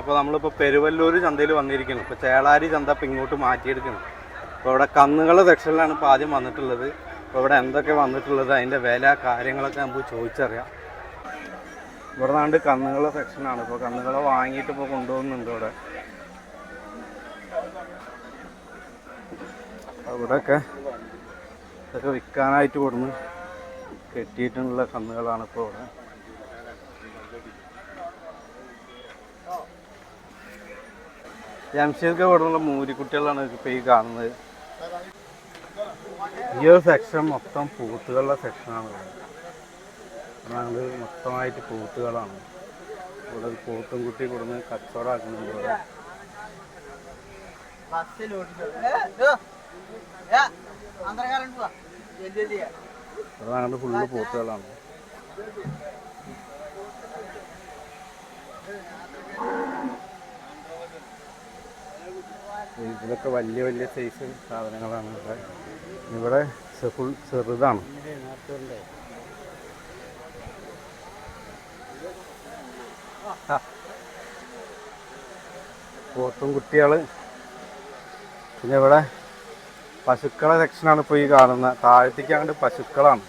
അപ്പോൾ നമ്മളിപ്പോൾ പെരുവല്ലൂർ ചന്തയിൽ വന്നിരിക്കുന്നു. ഇപ്പോൾ ചേളാരി ചന്ത ഇപ്പോൾ ഇങ്ങോട്ട് മാറ്റിയെടുക്കുന്നു. അപ്പോൾ ഇവിടെ കന്നുകളെ സെക്ഷനിലാണ് ഇപ്പോൾ ആദ്യം വന്നിട്ടുള്ളത്. അപ്പോൾ ഇവിടെ എന്തൊക്കെ വന്നിട്ടുള്ളത് അതിന്റെ വില കാര്യങ്ങളൊക്കെ നമുക്ക് ചോദിച്ചറിയാം. ഇവിടെ നാണ്ട് കന്നുകളെ സെക്ഷനാണ്. ഇപ്പോൾ കന്നുകളെ വാങ്ങിയിട്ട് ഇപ്പോൾ കൊണ്ടുപോകുന്നുണ്ട് ഇവിടെ. അവിടെയൊക്കെ ഇതൊക്കെ വിൽക്കാനായിട്ട് കൊടുന്ന് കെട്ടിയിട്ടുള്ള കന്നുകളാണ് ഇപ്പോൾ ഇവിടെ. ജംഷീദ് ഇവിടെയുള്ള മൂരിക്കുട്ടികളാണ് ഇപ്പോൾ ഈ കാണുന്നത്. ഈ ഒരു സെക്ഷൻ മൊത്തം പൂത്തുകളുടെ സെക്ഷനാണ് ഞങ്ങൾ മൊത്തമായിട്ട് പൂത്തുകളാണ്. ഇവിടെ പൂത്തും കുട്ടി കൊടുന്ന് കച്ചവടമാക്കുന്നുണ്ട് ഇവിടെ. ഞങ്ങളുടെ ഫുള്ള് പൂത്തുകളാണ്. ഇതിലൊക്കെ വലിയ വലിയ സൈസ് സാധനങ്ങളാണ്. ഇവിടെ ഇവിടെ ഫുൾ ചെറുതാണ്. പോത്തും കുട്ടികൾ. പിന്നെ ഇവിടെ പശുക്കളെ സെക്ഷനാണ് ഇപ്പോൾ ഈ കാണുന്നത് താഴത്തേക്ക് അങ്ങോട്ട് പശുക്കളാണ്.